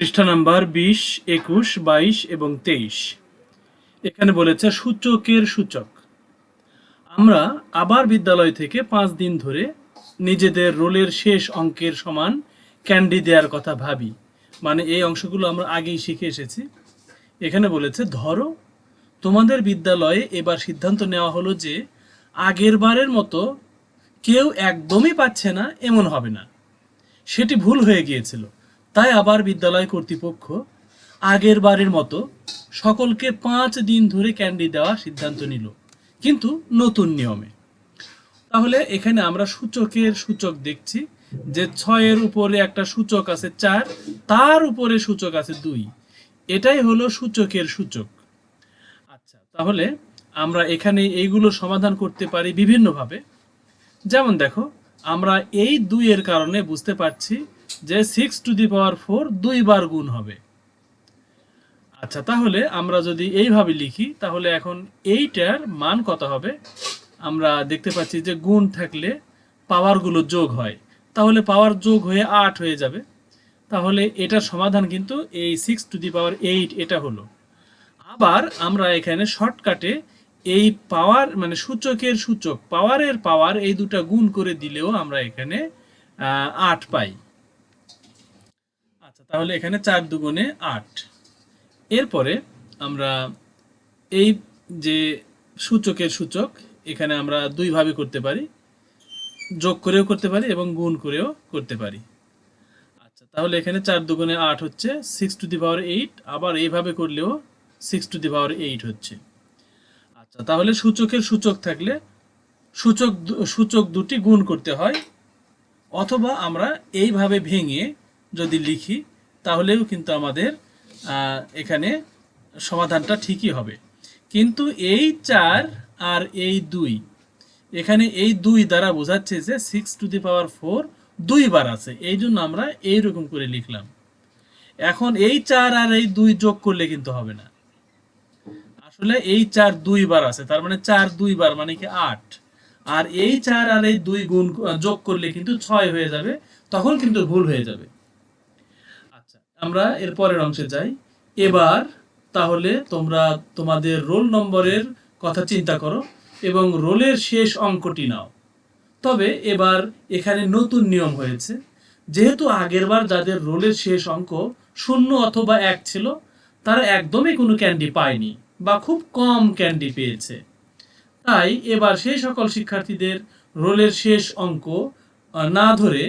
পৃষ্ঠা নাম্বার বিশ, একুশ, বাইশ এবং তেইশ। এখানে বলেছে সূচকের সূচক। আমরা আবার বিদ্যালয় থেকে পাঁচ দিন ধরে নিজেদের রোলের শেষ অঙ্কের সমান ক্যান্ডি দেওয়ার কথা ভাবি। মানে এই অংশগুলো আমরা আগেই শিখে এসেছি। এখানে বলেছে, ধরো, তোমাদের বিদ্যালয়ে এবার সিদ্ধান্ত নেওয়া হলো যে আগের বারের মতো কেউ একদমই পাচ্ছে না, এমন হবে না। সেটি ভুল হয়ে গিয়েছিল। তাই আবার বিদ্যালয় কর্তৃপক্ষ আগের বারের মতো সকলকে পাঁচ দিন ধরে ক্যান্ডি দেওয়ার সিদ্ধান্ত নিল, কিন্তু নতুন নিয়মে। তাহলে এখানে আমরা সূচকের সূচক দেখছি যে ছয়ের উপরে একটা সূচক আছে চার, তার উপরে সূচক আছে দুই। এটাই হলো সূচকের সূচক। আচ্ছা তাহলে আমরা এখানে এইগুলো সমাধান করতে পারি বিভিন্নভাবে। যেমন দেখো, আমরা এই দুইয়ের কারণে বুঝতে পারছি যে six to the power four দুইবার গুণ হবে। আচ্ছা তাহলে আমরা যদি এইভাবে লিখি, তাহলে এখন এইটার মান কত হবে? আমরা দেখতে পাচ্ছি যে গুণ থাকলে পাওয়ারগুলো যোগ হয়। তাহলে পাওয়ার যোগ হয়ে আট হয়ে যাবে। তাহলে এটার সমাধান কিন্তু এই six to the power eight এটা হলো। আবার আমরা এখানে শর্টকাটে এই পাওয়ার মানে সূচকের সূচক পাওয়ারের পাওয়ার এই দুটা গুণ করে দিলেও আমরা এখানে আট পাই। তাহলে এখানে চার দুগুণে আট। এরপরে আমরা এই যে সূচকের সূচক, এখানে আমরা দুইভাবে করতে পারি, যোগ করেও করতে পারি এবং গুণ করেও করতে পারি। আচ্ছা তাহলে এখানে চার দুগুণে আট হচ্ছে six to the power eight আবার এইভাবে করলেও six to the power eight হচ্ছে। আচ্ছা তাহলে সূচকের সূচক থাকলে সূচক সূচক দুটি গুণ করতে হয়, অথবা আমরা এইভাবে ভেঙে যদি লিখি তাহলেও কিন্তু আমাদের এখানে সমাধানটা ঠিকই হবে। কিন্তু এই চার আর এই দুই, এখানে এই দুই দ্বারা বোঝাচ্ছে যে six to the power four দুইবার আছে। এই জন্য আমরা এইরকম করে লিখলাম। এখন এই চার আর এই দুই যোগ করলে কিন্তু হবে না। আসলে এই চার দুইবার আছে, তার মানে চার দুইবার মানে কি আট। আর এই চার আর এই দুই গুণ, যোগ করলে কিন্তু ছয় হয়ে যাবে, তখন কিন্তু ভুল হয়ে যাবে। আমরা এর পরের অংশে যাই। এবার তাহলে তোমরা তোমাদের রোল নম্বরের কথা চিন্তা করো এবং রোলের শেষ অঙ্কটি নাও। তবে এবার এখানে নতুন নিয়ম হয়েছে। যেহেতু আগেরবার যাদের রোলের শেষ অঙ্ক শূন্য অথবা এক ছিল, তারা একদমই কোনো ক্যান্ডি পায়নি বা খুব কম ক্যান্ডি পেয়েছে। তাই এবার সেই সকল শিক্ষার্থীদের রোলের শেষ অঙ্ক না ধরে,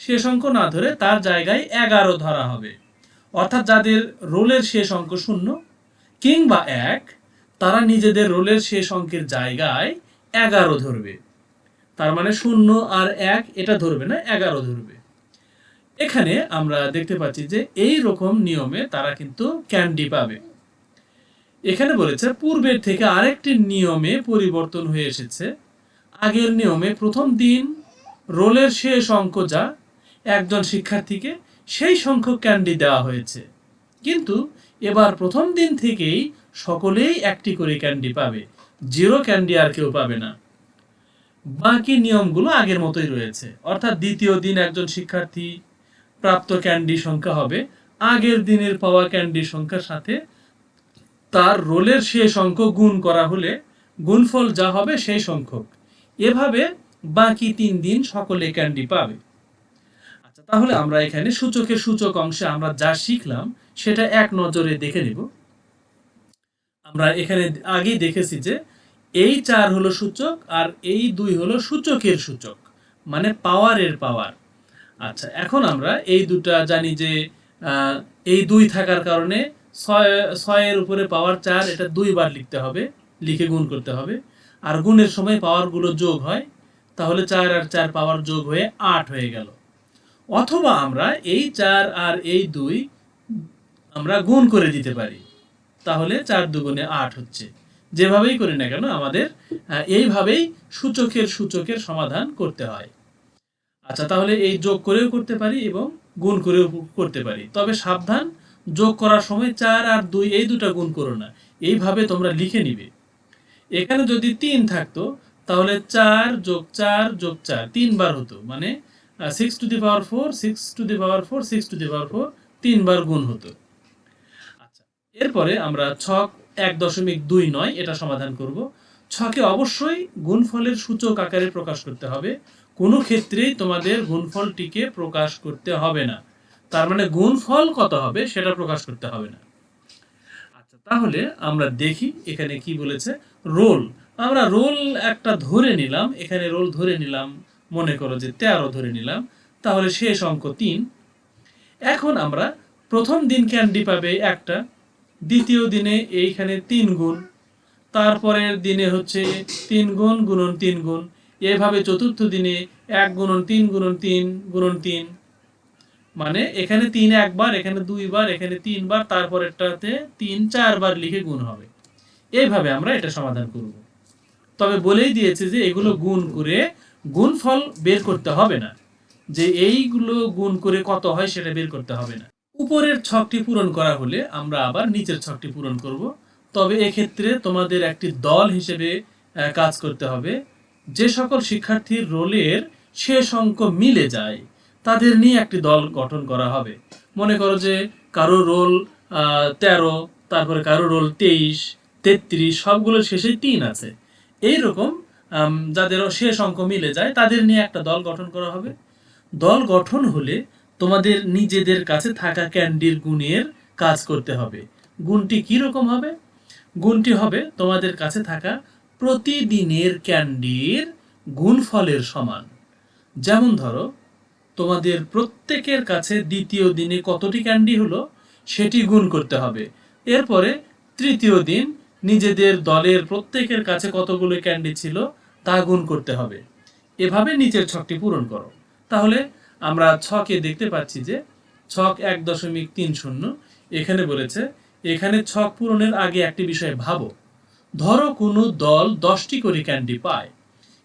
শেষ অঙ্ক না ধরে তার জায়গায় এগারো ধরা হবে। অর্থাৎ যাদের রোলের শেষ অঙ্ক শূন্য কিংবা এক, তারা নিজেদের রোলের শেষ অঙ্কের জায়গায় এগারো ধরবে। তার মানে শূন্য আর এক, এটা ধরবে না, এগারো ধরবে। এখানে আমরা দেখতে পাচ্ছি যে এই রকম নিয়মে তারা কিন্তু ক্যান্ডি পাবে। এখানে বলেছে, পূর্বের থেকে আরেকটি নিয়মে পরিবর্তন হয়ে এসেছে। আগের নিয়মে প্রথম দিন রোলের শেষ অঙ্ক যা একজন শিক্ষার্থীকে সেই সংখ্যক ক্যান্ডি দেওয়া হয়েছে। কিন্তু এবার প্রথম দিন থেকেই সকলেই একটি করে ক্যান্ডি পাবে। জিরো ক্যান্ডি আর কেউ পাবে না। বাকি নিয়মগুলো আগের মতোই রয়েছে। অর্থাৎ দ্বিতীয় দিন একজন শিক্ষার্থী প্রাপ্ত ক্যান্ডি সংখ্যা হবে। আগের দিনের পাওয়া ক্যান্ডির সংখ্যার সাথে তার রোলের শেষ অঙ্ক গুণ করা হলে গুণফল যা হবে সেই সংখ্যক। এভাবে বাকি তিন দিন সকলে ক্যান্ডি পাবে। তাহলে আমরা এখানে সূচকের সূচক অংশে আমরা যা শিখলাম, সেটা এক নজরে দেখে নিব। আমরা এখানে আগেই দেখেছি যে এই চার হলো সূচক আর এই দুই হলো সূচকের সূচক মানে পাওয়ারের পাওয়ার। আচ্ছা এখন আমরা এই দুটা জানি যে এই দুই থাকার কারণে ছয়, ছয়ের উপরে পাওয়ার চার, এটা দুইবার লিখতে হবে, লিখে গুণ করতে হবে। আর গুণের সময় পাওয়ারগুলো যোগ হয়, তাহলে চার আর চার পাওয়ার যোগ হয়ে আট হয়ে গেল। অথবা আমরা এই চার আর এই দুই আমরা গুণ করে দিতে পারি। তাহলে চার দুগুণে আট হচ্ছে। যেভাবেই করি না কেন, আমাদের এইভাবেই সূচকের সূচকের সমাধান করতে হয়। আচ্ছা তাহলে এই যোগ করেও করতে পারি এবং গুণ করেও করতে পারি। তবে সাবধান, যোগ করার সময় চার আর দুই এই দুটা গুণ করো না। এইভাবে তোমরা লিখে নিবে। এখানে যদি তিন থাকতো, তাহলে চার যোগ চার যোগ চার তিনবার হতো। মানে six to the power four six to the power four six to the power four তিনবার গুণ হতো। আচ্ছা এরপরে আমরা ছক এক দশমিক দুই নয়, এটা সমাধান করব। ছকে অবশ্যই গুণফলের সূচক আকারে প্রকাশ করতে হবে। কোনো ক্ষেত্রেই তোমাদের গুণফলটিকে প্রকাশ করতে হবে না। তার মানে গুণফল কত হবে সেটা প্রকাশ করতে হবে না। আচ্ছা তাহলে আমরা দেখি এখানে কি বলেছে। রোল, আমরা রোল একটা ধরে নিলাম, এখানে রোল ধরে নিলাম। মনে করো যে তেরো ধরে নিলাম, তাহলে শেষ অঙ্ক তিন। এখন আমরা প্রথম দিন ক্যান্ডি পাবে একটা, দ্বিতীয় দিনে এইখানে তিন গুণ, তারপরের দিনে হচ্ছে তিন গুণ গুণন তিন গুণ, এভাবে চতুর্থ দিনে এক গুণন তিন গুণন তিন গুণন তিন। মানে এখানে তিন একবার, এখানে দুইবার, এখানে তিনবার, তারপরেরটাতে তিন চারবার লিখে গুণ হবে। এইভাবে আমরা এটা সমাধান করব। তবে বলেই দিয়েছে যে এগুলো গুণ করে গুণফল বের করতে হবে না। যে এইগুলো গুণ করে কত হয় সেটা বের করতে হবে না। উপরের ছকটি পূরণ করা হলে আমরা আবার নিচের ছকটি পূরণ করব। তবে এক্ষেত্রে তোমাদের একটি দল হিসেবে কাজ করতে হবে। যে সকল শিক্ষার্থীর রোলের শেষ অঙ্ক মিলে যায়, তাদের নিয়ে একটি দল গঠন করা হবে। মনে করো যে কারও রোল তেরো, তারপরে কারও রোল তেইশ, তেত্রিশ, সবগুলোর শেষে তিন আছে। এইরকম যাদের শেষ অঙ্ক মিলে যায়, তাদের নিয়ে একটা দল গঠন করা হবে। দল গঠন হলে তোমাদের নিজেদের কাছে থাকা ক্যান্ডির গুণের কাজ করতে হবে। গুণটি কি রকম হবে? গুণটি হবে তোমাদের কাছে থাকা প্রতিদিনের ক্যান্ডির গুণফলের সমান। যেমন ধরো, তোমাদের প্রত্যেকের কাছে দ্বিতীয় দিনে কতটি ক্যান্ডি হলো সেটি গুণ করতে হবে। এরপরে তৃতীয় দিন নিজেদের দলের প্রত্যেকের কাছে কতগুলো ক্যান্ডি ছিল তা গুণ করতে হবে। এভাবে নিচের ছকটি পূরণ করো। তাহলে আমরা ছকে দেখতে পাচ্ছি যে ছক এক দশমিক তিন শূন্য, এখানে বলেছে, এখানে ছক পূরণের আগে একটি বিষয় ভাবো। ধরো কোনো দল দশটি করে ক্যান্ডি পায়,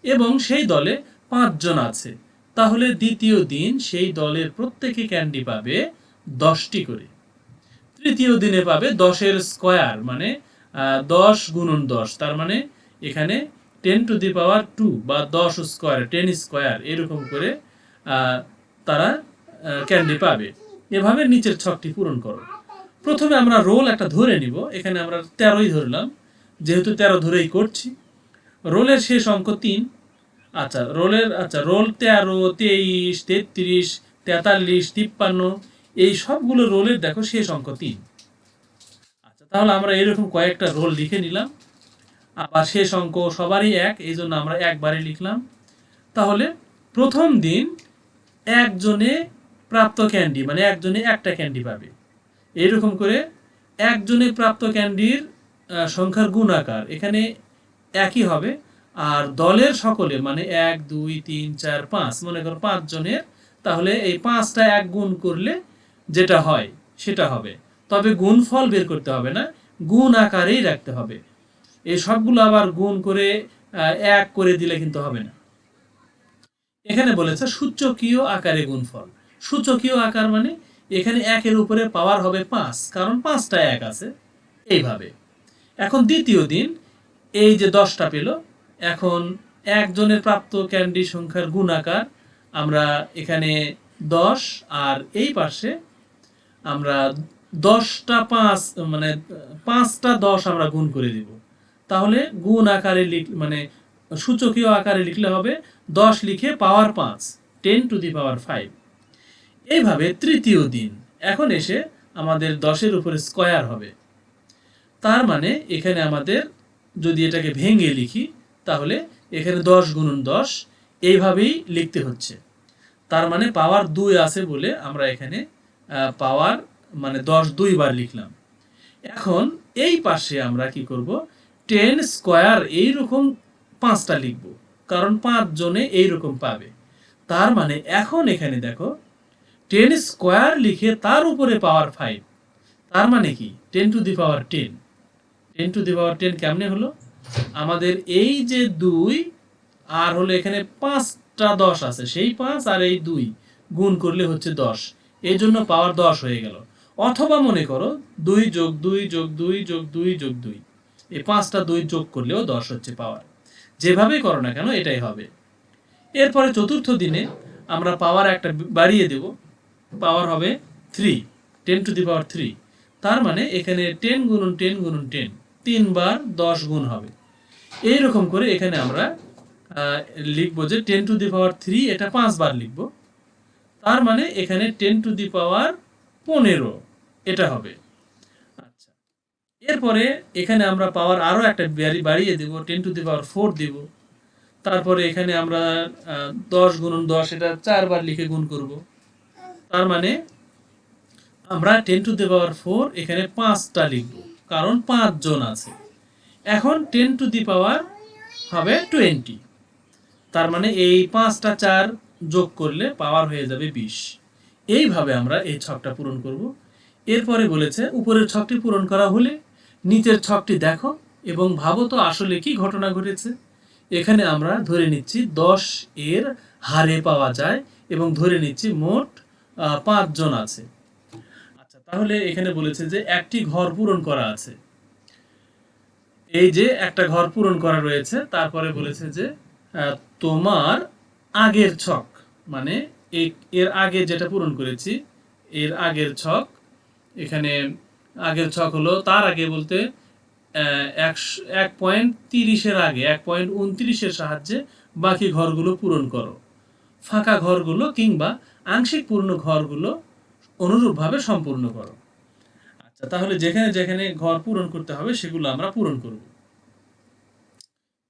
এবং সেই দলে পাঁচজন আছে। তাহলে দ্বিতীয় দিন সেই দলের প্রত্যেকে ক্যান্ডি পাবে দশটি করে। তৃতীয় দিনে পাবে দশের স্কোয়ার মানে দশ গুণন দশ। তার মানে এখানে ten to the power two বা দশ স্কোয়ার, টেন স্কোয়ার, এরকম করে তারা ক্যান্ডি পাবে। এভাবে নিচের ছকটি পূরণ করো। প্রথমে আমরা রোল একটা ধরে নিব। এখানে আমরা তেরোই ধরলাম। যেহেতু তেরো ধরেই করছি। রোলের শেষ অঙ্ক তিন। আচ্ছা রোলের আচ্ছা রোল তেরো, তেইশ, তেত্রিশ, তেতাল্লিশ, তিপ্পান্ন, এই সবগুলো রোলের দেখো শেষ অঙ্ক তিন। আচ্ছা তাহলে আমরা এরকম কয়েকটা রোল লিখে নিলাম। আবার শেষ অঙ্ক সবারই এক, এই জন্য আমরা একবারে লিখলাম। তাহলে প্রথম দিন একজনে প্রাপ্ত ক্যান্ডি মানে একজনে একটা ক্যান্ডি পাবে। এইরকম করে একজনে প্রাপ্ত ক্যান্ডির সংখ্যার গুণাকার এখানে একই হবে। আর দলের সকলে মানে এক, দুই, তিন, চার, পাঁচ, মনে করো পাঁচ জনের, তাহলে এই পাঁচটা এক গুণ করলে যেটা হয় সেটা হবে। তবে গুণফল বের করতে হবে না, গুণ আকারেই রাখতে হবে। এই সবগুলো আবার গুণ করে এক করে দিলে কিন্তু হবে না। এখানে বলেছে সূচকীয় আকারে গুণফল। সূচকীয় আকার মানে এখানে একের উপরে পাওয়ার হবে পাঁচ, কারণ পাঁচটা এক আছে, এইভাবে। এখন দ্বিতীয় দিন, এই যে দশটা পেল, এখন একজনের প্রাপ্ত ক্যান্ডি সংখ্যার গুণাকার আমরা এখানে দশ, আর এই পাশে আমরা দশটা পাঁচ মানে পাঁচটা দশ আমরা গুণ করে দিব। তাহলে গুণ আকারে লিখ মানে সূচকীয় আকারে লিখলে হবে দশ লিখে পাওয়ার পাঁচ, ten to the power five. এইভাবে তৃতীয় দিন, এখন এসে আমাদের দশের উপরে স্কয়ার হবে। তার মানে এখানে আমাদের যদি এটাকে ভেঙে লিখি, তাহলে এখানে দশ গুণন দশ, এইভাবেই লিখতে হচ্ছে। তার মানে পাওয়ার দুই আছে বলে আমরা এখানে পাওয়ার মানে দশ দুইবার লিখলাম। এখন এই পাশে আমরা কি করব? টেন স্কোয়ার এইরকম পাঁচটা লিখব, কারণ পাঁচ জনে এইরকম পাবে। তার মানে এখন এখানে দেখো, টেন স্কোয়ার লিখে তার উপরে পাওয়ার ফাইভ। তার মানে কি? Ten to the power ten. Ten to the power ten কেমনে হলো? আমাদের এই যে দুই, আর হলো এখানে পাঁচটা দশ আছে, সেই পাঁচ আর এই দুই গুণ করলে হচ্ছে দশ। এই জন্য পাওয়ার দশ হয়ে গেল। অথবা মনে করো, দুই যোগ দুই যোগ দুই যোগ দুই যোগ দুই। এই পাঁচটা দুই যোগ করলেও দশ হচ্ছে পাওয়ার যেভাবেই করো না কেন, এটাই হবে। এরপরে চতুর্থ দিনে আমরা পাওয়ার একটা বাড়িয়ে দেব। পাওয়ার হবে three ten to the power three তার মানে এখানে টেন গুণন টেন গুণন টেন তিনবার দশ গুণ হবে। এই রকম করে এখানে আমরা লিখব যে ten to the power three এটা পাঁচবার লিখব। তার মানে এখানে টেন টু দি পাওয়ার পনেরো, এটা হবে। এরপরে এখানে আমরা পাওয়ার আরও একটা বাড়ি- বাড়িয়ে দেব ten to the power four দেব। তারপরে এখানে আমরা দশ গুণন দশ, এটা চারবার লিখে গুণ করব। তার মানে আমরা ten to the power four এখানে পাঁচটা লিখব, কারণ পাঁচজন আছে। এখন টেন টু দি পাওয়ার হবে টোয়েন্টি তার মানে এই পাঁচটা চার যোগ করলে পাওয়ার হয়ে যাবে বিশ। এইভাবে আমরা এই ছকটা পূরণ করব। এরপরে বলেছে, উপরের ছকটি পূরণ করা হলে নিচের ছকটি দেখো এবং ভাবো তো আসলে কি ঘটনা ঘটেছে। এখানে আমরা ধরে নিচ্ছি দশ এর হারে পাওয়া যায় এবং ধরে নিচ্ছি মোট পাঁচজন আছে। আচ্ছা তাহলে এখানে বলেছে যে একটি ঘর পূরণ করা আছে। এই যে একটা ঘর পূরণ করা রয়েছে, তারপরে বলেছে যে তোমার আগের ছক মানে এর আগে যেটা পূরণ করেছি, এর আগের ছক, এখানে আগের ছক হলো, তার আগে বলতে এক পয়েন্ট তিরিশের আগে, এক পয়েন্ট উনত্রিশের সাহায্যে বাকি ঘরগুলো পূরণ করো। ফাঁকা ঘরগুলো কিংবা আংশিক পূর্ণ ঘরগুলো অনুরূপভাবে সম্পূর্ণ করো। আচ্ছা তাহলে যেখানে যেখানে ঘর পূরণ করতে হবে, সেগুলো আমরা পূরণ করব।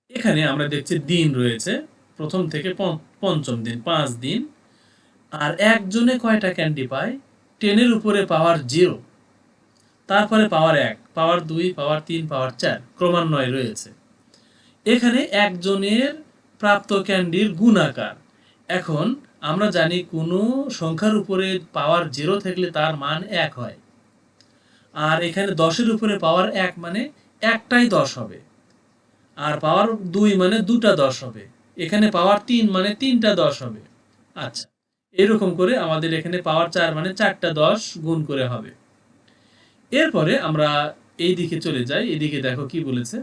এখানে আমরা দেখছি দিন রয়েছে, প্রথম থেকে পঞ্চ- পঞ্চম দিন, পাঁচ দিন। আর একজনে কয়টা ক্যান্ডি পায়? টেনের উপরে পাওয়ার জিরো। তারপরে পাওয়ার এক, পাওয়ার দুই, পাওয়ার তিন, পাওয়ার চার ক্রমান্বয়ে রয়েছে। এখানে একজনের প্রাপ্ত ক্যান্ডির গুণাকার এখন আমরা জানি কোনো সংখ্যার উপরে পাওয়ার জিরো থাকলে তার মান এক হয়। আর এখানে দশের উপরে পাওয়ার এক মানে একটাই দশ হবে। আর পাওয়ার দুই মানে দুটা দশ হবে। এখানে পাওয়ার তিন মানে তিনটা দশ হবে। আচ্ছা এরকম করে আমাদের এখানে পাওয়ার চার মানে চারটা দশ গুণ করে হবে। এরপরে আমরা এই দিকে চলে যাই, এদিকে দেখো কি বলেছে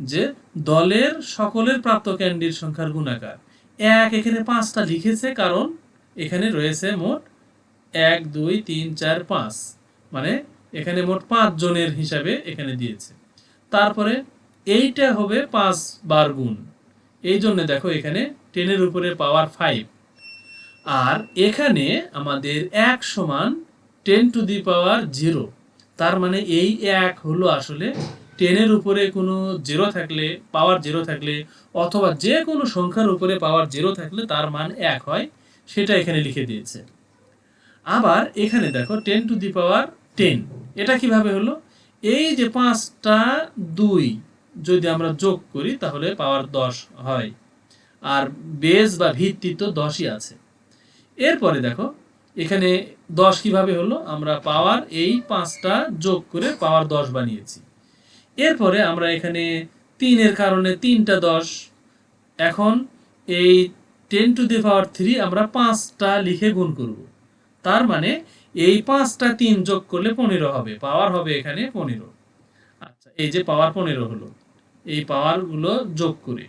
যে দলের সকলের প্রাপ্ত ক্যান্ডির সংখ্যার গুণাকার। এক, এখানে পাঁচটা লিখেছে, কারণ এখানে রয়েছে মোট এক, দুই, তিন, চার, পাঁচ। মানে এখানে মোট পাঁচ জনের হিসাবে এখানে দিয়েছে। তারপরে এইটা হবে পাঁচ বার গুণ। এই জন্য দেখো এখানে টেনের উপরে পাওয়ার ফাইভ আর এখানে আমাদের এক সমান ten to the power zero তার মানে এই এক হলো আসলে টেনের উপরে কোনো জিরো থাকলে পাওয়ার জিরো থাকলে, অথবা যে কোনো সংখ্যার উপরে পাওয়ার জিরো থাকলে তার মান এক হয়, সেটা এখানে লিখে দিয়েছে। আবার এখানে দেখো ten to the power ten এটা কীভাবে হলো? এই যে পাঁচটা দুই যদি আমরা যোগ করি তাহলে পাওয়ার দশ হয়, আর বেস বা ভিত্তি তো দশই আছে। এরপরে দেখো এখানে দশ কীভাবে হলো? আমরা পাওয়ার এই পাঁচটা যোগ করে পাওয়ার দশ বানিয়েছি। এরপরে আমরা এখানে তিনের কারণে তিনটা দশ। এখন এই ten to the power three আমরা পাঁচটা লিখে গুণ করব। তার মানে এই পাঁচটা তিন যোগ করলে পনেরো হবে। পাওয়ার হবে এখানে পনেরো। আচ্ছা এই যে পাওয়ার পনেরো হলো, এই পাওয়ারগুলো যোগ করে।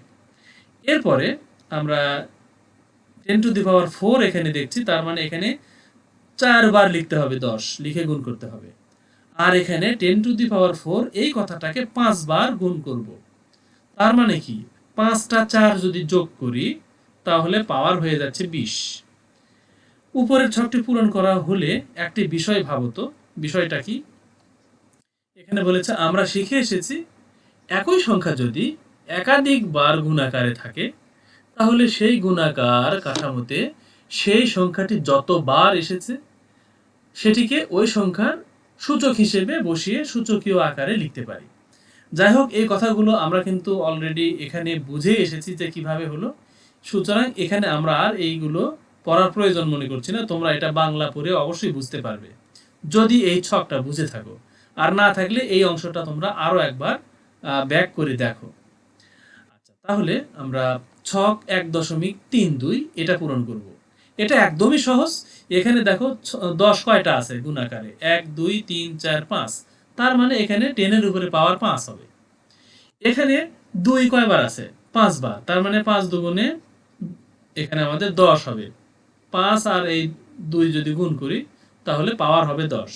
এরপরে আমরা ten to the power four এখানে দেখছি, তার মানে এখানে চারবার লিখতে হবে দশ, লিখে গুণ করতে হবে। আর এখানে ten to the power four এই কথাটাকে পাঁচবার গুণ করব। তার মানে কি? পাঁচটা চার যদি যোগ করি, তাহলে পাওয়ার হয়ে যাচ্ছে বিশ। উপরের ছকটি পূরণ করা হলে একটি বিষয় ভাবতো বিষয়টা কি? এখানে বলেছে, আমরা শিখে এসেছি, একই সংখ্যা যদি একাধিক বার গুণাকারে থাকে, তাহলে সেই গুণাকার কাঠামোতে সেই সংখ্যাটি যতবার এসেছে, সেটিকে ওই সংখ্যার সূচক হিসেবে বসিয়ে সূচকীয় আকারে লিখতে পারি। যাই হোক, এই কথাগুলো আমরা কিন্তু অলরেডি এখানে বুঝে এসেছি যে কীভাবে হলো। সুতরাং এখানে আমরা আর এইগুলো পড়ার প্রয়োজন মনে করছি না, তোমরা এটা বাংলা পড়ে অবশ্যই বুঝতে পারবে। যদি এই ছকটা বুঝে থাকো, আর না থাকলে এই অংশটা তোমরা আরও একবার ব্যাক করে দেখো। আচ্ছা তাহলে আমরা ছক এক দশমিক তিন দুই এটা পূরণ করব। এটা একদমই সহজ। এখানে দেখো দশ কয়টা আছে গুণাকারে? এক, দুই, তিন, চার, পাঁচ। তার মানে এখানে টেনের উপরে পাওয়ার পাঁচ হবে। এখানে দুই কয়বার আছে? পাঁচবার। তার মানে পাঁচ দুগুণে এখানে আমাদের দশ হবে। পাঁচ আর এই দুই যদি গুণ করি, তাহলে পাওয়ার হবে দশ।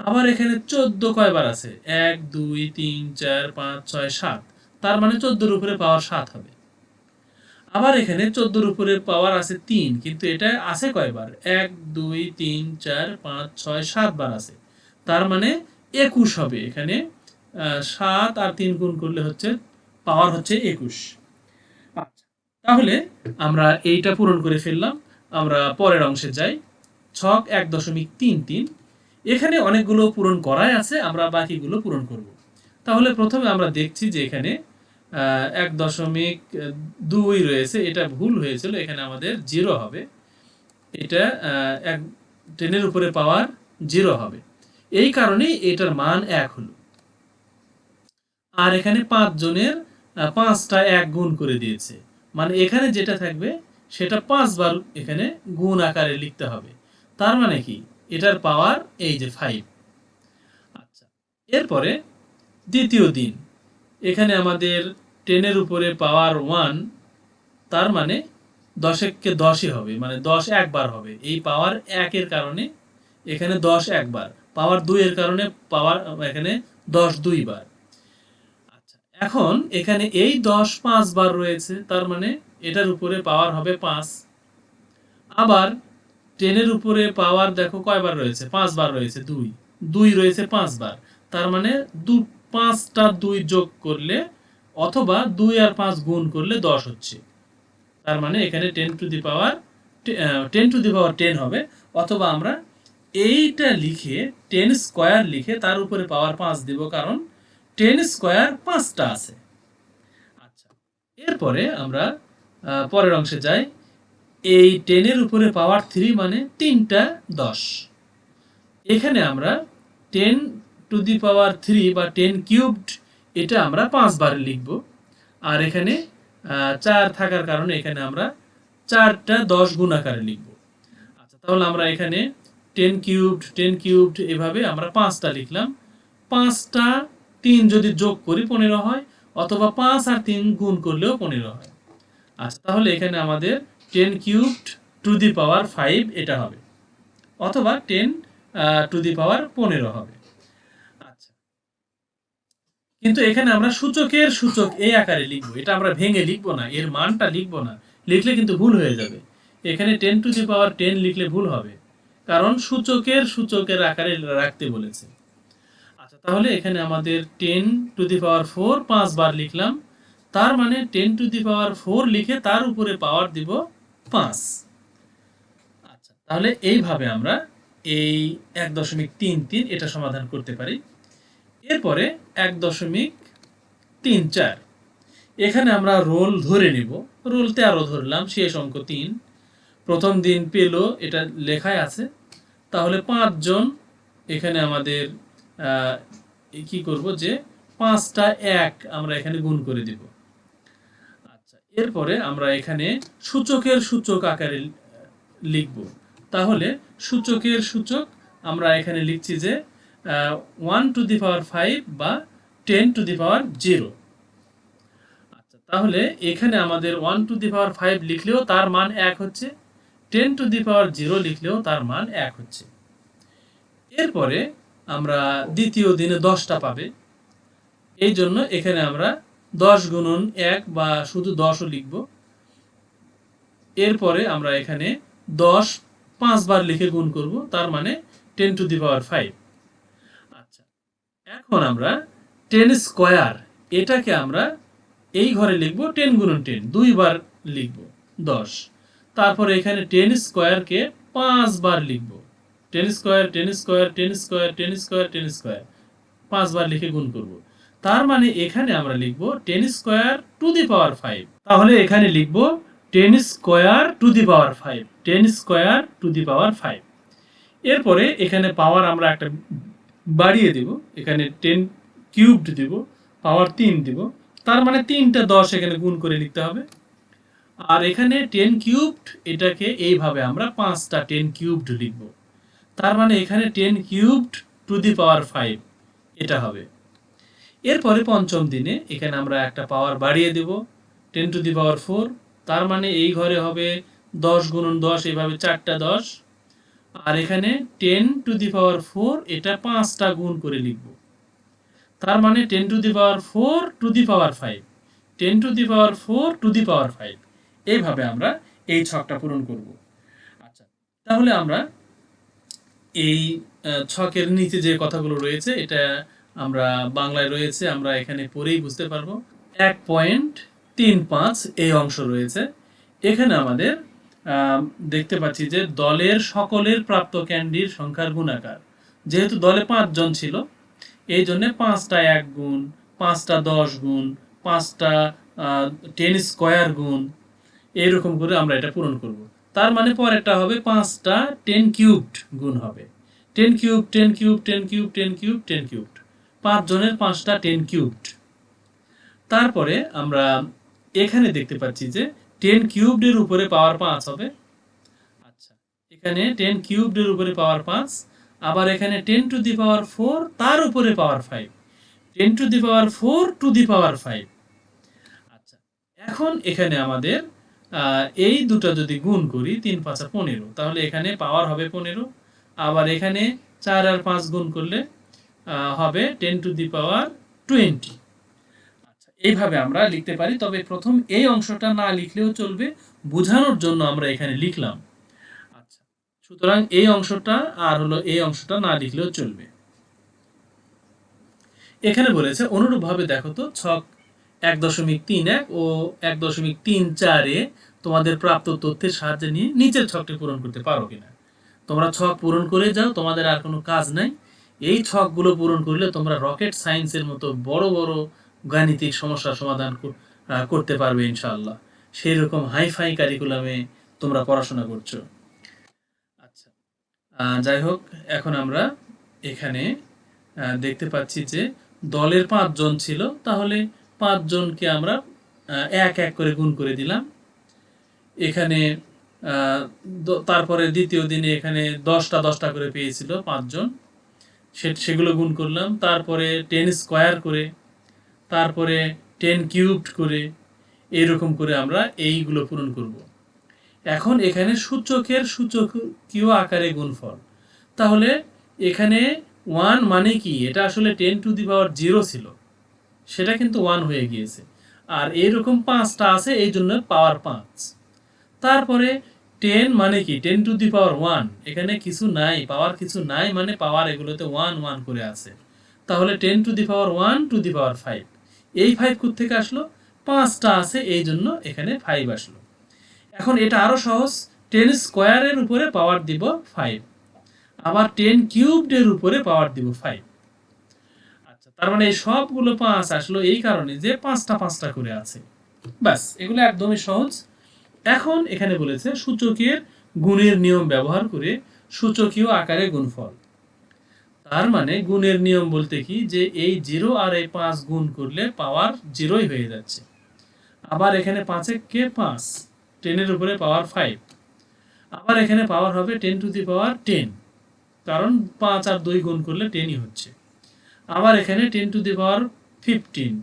আবার এখানে চোদ্দ কয়বার আছে? এক, দুই, তিন, চার, পাঁচ, ছয়, সাত। তার মানে চোদ্দোর উপরে পাওয়ার সাত হবে। আবার এখানে চোদ্দোর উপরে পাওয়ার আছে তিন কিন্তু এটা আছে কয়বার? এক দুই তিন চার পাঁচ ছয় সাত বার আছে। তার মানে একুশ হবে। এখানে সাত আর তিন গুণ করলে হচ্ছে পাওয়ার হচ্ছে একুশ। আচ্ছা। তাহলে আমরা এইটা পূরণ করে ফেললাম। আমরা পরের অংশে যাই। ছক এক দশমিক তিন তিন। এখানে অনেকগুলো পূরণ করাই আছে আমরা বাকিগুলো পূরণ করব। তাহলে প্রথমে আমরা দেখছি যে এখানে এক দশমিক দুই রয়েছে। এটা ভুল হয়েছিল এখানে আমাদের জিরো হবে। এটা এক টেনের উপরে পাওয়ার জিরো হবে। এই কারণেই এটার মান এক হলো। আর এখানে পাঁচ জনের আহ, পাঁচটা এক গুণ করে দিয়েছে। মানে এখানে যেটা থাকবে সেটা পাঁচবার এখানে গুণ আকারে লিখতে হবে। তার মানে কি? এটার পাওয়ার এই যে ফাইভ আচ্ছা এরপরে দ্বিতীয় দিন। এখানে আমাদের টেনের উপরে পাওয়ার ওয়ান, তার মানে দশেককে দশই হবে মানে দশ একবার হবে। এই পাওয়ার একের কারণে এখানে দশ একবার, পাওয়ার দুইয়ের কারণে পাওয়ার, এখানে দশ দুইবার। আচ্ছা এখন এখানে এই দশ পাঁচবার রয়েছে, তার মানে এটার উপরে পাওয়ার হবে পাঁচ। আবার টেনের উপরে পাওয়ার দেখো কয়বার রয়েছে? পাঁচবার রয়েছে, দুই। দুই রয়েছে পাঁচবার, তার মানে দু পাঁচটা দুই যোগ করলে অথবা দুই আর পাঁচ গুণ করলে দশ হচ্ছে। তার মানে এখানে ten to the power ten to the power ten হবে। অথবা আমরা এইটা লিখে টেন স্কোয়ার লিখে তার উপরে পাওয়ার পাঁচ দিব, কারণ টেন স্কোয়ার পাঁচটা আছে। আচ্ছা এরপরে আমরা পরের অংশে যাই। এই টেনের উপরে পাওয়ার থ্রি মানে তিনটা দশ। এখানে আমরা ten to the power three বা টেন কিউবড এটা আমরা পাঁচবার লিখব। আর এখানে চার থাকার কারণে এখানে আমরা চারটা দশ গুণ আকারে লিখব। আচ্ছা তাহলে আমরা এখানে টেন কিউবড টেন কিউবড এভাবে আমরা পাঁচটা লিখলাম। পাঁচটা তিন যদি যোগ করি পনেরো হয়, অথবা পাঁচ আর তিন গুণ করলেও পনেরো হয়। আচ্ছা তাহলে এখানে আমাদের ten cubed to the power five এটা হবে। অথবা টেন টু দি পাওয়ার পনেরো হবে। কিন্তু এখানে আমরা সূচকের সূচক এই আকারে লিখব। এটা আমরা ভেঙে লিখব না, এর মানটা লিখব না। লিখলে কিন্তু ভুল হয়ে যাবে। এখানে ten to the power ten লিখলে ভুল হবে, কারণ সূচকের সূচকের আকারে রাখতে বলেছে। আচ্ছা তাহলে এখানে আমাদের ten to the power four পাঁচবার লিখলাম। তার মানে ten to the power four লিখে তার উপরে পাওয়ার দিব পাঁচ। আচ্ছা তাহলে এইভাবে আমরা এই এক দশমিক তিন তিন এটা সমাধান করতে পারি। এরপরে এক দশমিক তিন চার। এখানে আমরা রোল ধরে নিব। রোল তেরো ধরলাম, শেষ অঙ্ক তিন। প্রথম দিন পেল, এটা লেখায় আছে। তাহলে পাঁচজন এখানে আমাদের কি করব যে পাঁচটা এক আমরা এখানে গুণ করে দিব। আচ্ছা এরপরে আমরা এখানে সূচকের সূচক আকারে লিখব। তাহলে সূচকের সূচক আমরা এখানে লিখছি যে one to the power five বা ten to the power zero আচ্ছা তাহলে এখানে আমাদের one to the power five লিখলেও তার মান এক হচ্ছে ten to the power zero লিখলেও তার মান এক হচ্ছে। এরপরে আমরা দ্বিতীয় দিনে দশটা পাবে। এই জন্য এখানে আমরা দশ গুণন এক বা শুধু দশও লিখব। এরপরে আমরা এখানে দশ পাঁচবার লিখে গুণ করব, তার মানে ten to the power five এখন আমরা টেন স্কোয়ার এটাকে আমরা এই ঘরে লিখব টেন গুণন টেন দুইবার লিখব, দশ। তারপরে এখানে টেন স্কোয়ারকে পাঁচবার লিখব। Ten square ten square ten square ten square ten square পাঁচবার লিখে গুণ করব। তার মানে এখানে আমরা লিখব ten square to the power five তাহলে এখানে লিখব ten square to the power five ten square to the power five এরপরে এখানে পাওয়ার আমরা একটা বাড়িয়ে দেব, এখানে টেন কিউবড দিব পাওয়ার তিন দিব, তার মানে তিনটা দশ এখানে গুণ করে লিখতে হবে। আর এখানে টেন কিউবড এটাকে এইভাবে আমরা পাঁচটা টেন কিউবড লিখব। তার মানে এখানে ten cubed to the power five এটা হবে। এরপরে পঞ্চম দিনে এখানে আমরা একটা পাওয়ার বাড়িয়ে দেব ten to the power four তার মানে এই ঘরে হবে দশ গুণন দশ, এইভাবে চারটা দশ আর এখানে ten to the power four এটা পাঁচটা গুণ করে লিখব। তার মানে ten to the power four to the power five ten to the power four to the power five এইভাবে আমরা এই ছকটা পূরণ করব। আচ্ছা তাহলে আমরা এই ছকের নিচে যে কথাগুলো রয়েছে, এটা আমরা বাংলায় রয়েছে, আমরা এখানে পড়েই বুঝতে পারব। এক পয়েন্ট তিন পাঁচ এই অংশ রয়েছে। এখানে আমাদের দেখতে পাচ্ছি যে দলের সকলের প্রাপ্ত ক্যান্ডির সংখ্যার গুণাকার। যেহেতু দলে পাঁচজন ছিল, এই জন্য পাঁচটা এক গুণ, পাঁচটা দশ গুণ, পাঁচটা টেন স্কোয়ার গুণ এইরকম করে আমরা এটা পূরণ করব। তার মানে পরেরটা হবে পাঁচটা টেন কিউবড গুণ হবে। Ten cube ten cube ten cube ten cube ten cubed পাঁচ জনের পাঁচটা টেন কিউবড তারপরে আমরা এখানে দেখতে পাচ্ছি যে টেন কিউবডের উপরে পাওয়ার পাঁচ হবে। আচ্ছা এখানে টেন কিউবডের উপরে পাওয়ার পাঁচ, আবার এখানে ten to the power four তার উপরে power five ten to the power four to the power five আচ্ছা এখন এখানে আমাদের এই দুটো যদি গুণ করি, তিন পাঁচা পনেরো, তাহলে এখানে পাওয়ার হবে পনেরো। আবার এখানে চার আর পাঁচ গুণ করলে হবে ten to the power twenty এইভাবে আমরা লিখতে পারি, তবে প্রথম এই অংশটা না লিখলেও চলবে, বোঝানোর জন্য আমরা এখানে লিখলাম। আচ্ছা সুতরাং এই অংশটা আর হলো এই অংশটা না লিখলেও চলবে। এখানে বলেছে, অনুরূপভাবে দেখো তো, ছক এক দশমিক তিন এক ও এক দশমিক তিন চারে তোমাদের প্রাপ্ত তথ্যের সাহায্যে নিয়ে নিচের ছকটি পূরণ করতে পারো কিনা। তোমরা ছক পূরণ করে যাও, তোমাদের আর কোনো কাজ নাই। এই ছকগুলো পূরণ করলে তোমরা রকেট সায়েন্সের মতো বড় বড় গাণিতিক সমস্যার সমাধান কর- করতে পারবে ইনশাআল্লাহ। সেই রকম হাইফাই কারিকুলামে তোমরা পড়াশোনা করছ। আচ্ছা যাই হোক, এখন আমরা এখানে দেখতে পাচ্ছি যে দলের পাঁচজন ছিল, তাহলে পাঁচজনকে আমরা এক এক করে গুণ করে দিলাম। এখানে তারপরে দ্বিতীয় দিনে এখানে দশটা দশটা করে পেয়েছিল পাঁচজন। সে, সেগুলো গুণ করলাম। তারপরে টেন স্কোয়ার করে তারপরে টেন কিউবড করে এইরকম করে আমরা এইগুলো পূরণ করব। এখন এখানে সূচকের সূচকীয় আকারে গুণফল। তাহলে এখানে ওয়ান মানে কি? এটা আসলে ten to the power zero ছিল। সেটা কিন্তু ওয়ান হয়ে গিয়েছে। আর এইরকম পাঁচটা আছে, এই জন্য পাওয়ার পাঁচ। তারপরে টেন মানে কি? Ten to the power one এখানে কিছু নাই পাওয়ার কিছু নাই মানে পাওয়ার এগুলোতে ওয়ান ওয়ান করে আছে। তাহলে ten to the power one to the power five এই ফাইভ থেকে আসলো? পাঁচটা আছে, এই জন্য এখানে ফাইভ আসলো। এখন এটা আরও সহজ টেন স্কোয়ারের উপরে পাওয়ার দিব ফাইভ আবার টেন কিউবডের উপরে পাওয়ার দিব ফাইভ আচ্ছা তার মানে এই সবগুলো পাঁচ আসলো এই কারণে যে পাঁচটা পাঁচটা করে আছে। ব্যাস, এগুলো একদমই সহজ। এখন এখানে বলেছে সূচকের গুণের নিয়ম ব্যবহার করে সূচকীয় আকারে গুণফল। তার মানে গুণের নিয়ম বলতে কি যে এই জিরো আর এই পাঁচ গুণ করলে পাওয়ার জিরোই হয়ে যাচ্ছে। আবার এখানে পাঁচে কে পাঁচ? টেনের উপরে পাওয়ার ফাইভ আবার এখানে পাওয়ার হবে ten to the power ten কারণ পাঁচ আর দুই গুণ করলে টেনই হচ্ছে। আবার এখানে ten to the power fifteen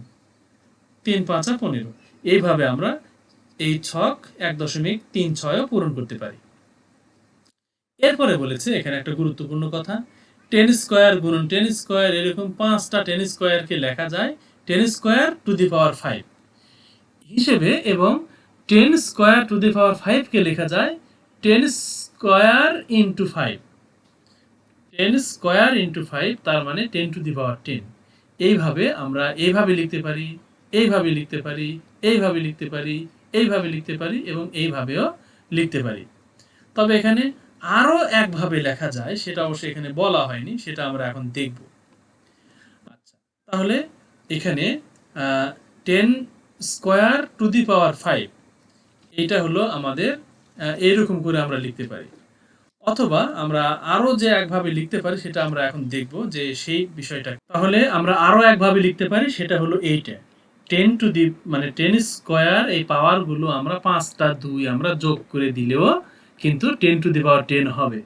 তিন, পাঁচা পনেরো। এইভাবে আমরা এই ছক এক দশমিক তিন ছয়ও পূরণ করতে পারি। এরপরে বলেছে, এখানে একটা গুরুত্বপূর্ণ কথা টেন স্কোয়ার গুণন টেন স্কোয়ার এরকম পাঁচটা টেন স্কোয়ারকে লেখা যায় ten square to the power five হিসেবে এবং ten square to the power ফাইভকে লেখা যায় ten square into five ten square into five তার মানে ten to the power ten এইভাবে আমরা এইভাবে লিখতে পারি, এইভাবে লিখতে পারি, এইভাবে লিখতে পারি, এইভাবে লিখতে পারি এবং এইভাবেও লিখতে পারি। তবে এখানে আরও একভাবে লেখা যায়, সেটা অবশ্যই এখানে বলা হয়নি, সেটা আমরা এখন দেখব। আচ্ছা তাহলে এখানে ten square to the power five এইটা হলো আমাদের এইরকম করে আমরা লিখতে পারি। অথবা আমরা আরও যে একভাবে লিখতে পারি, সেটা আমরা এখন দেখব যে সেই বিষয়টা। তাহলে আমরা আরও একভাবে লিখতে পারি, সেটা হলো এইটা। টেন টু দি মানে টেন স্কোয়ার এই পাওয়ারগুলো আমরা পাঁচটা দুই আমরা যোগ করে দিলেও কিন্তু ten to the power ten হবে।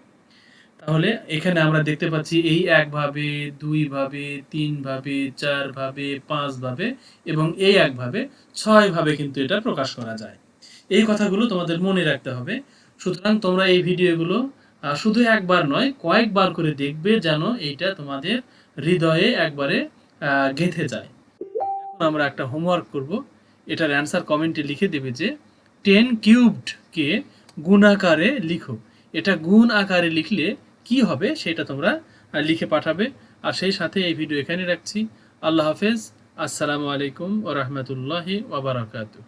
তাহলে এখানে আমরা দেখতে পাচ্ছি এই একভাবে দুই ভাবে, তিন ভাবে, চার ভাবে, পাঁচ ভাবে এবং এই একভাবে ছয়ভাবে কিন্তু এটা প্রকাশ করা যায়। এই কথাগুলো তোমাদের মনে রাখতে হবে। সুতরাং তোমরা এই ভিডিওগুলো শুধু একবার নয়, কয়েকবার করে দেখবে যেন এইটা তোমাদের হৃদয়ে একবারে গেঁথে যায়। এখন আমরা একটা হোমওয়ার্ক করব। এটার অ্যান্সার কমেন্টে লিখে দেবে যে টেন কিউবডকে গুণ আকারে লিখো। এটা গুণ আকারে লিখলে কি হবে সেটা তোমরা লিখে পাঠাবে। আর সেই সাথে এই ভিডিও এখানে রাখছি। আল্লাহ হাফেজ। আসসালামু আলাইকুম ও রহমতুল্লাহি ওবরাকাতু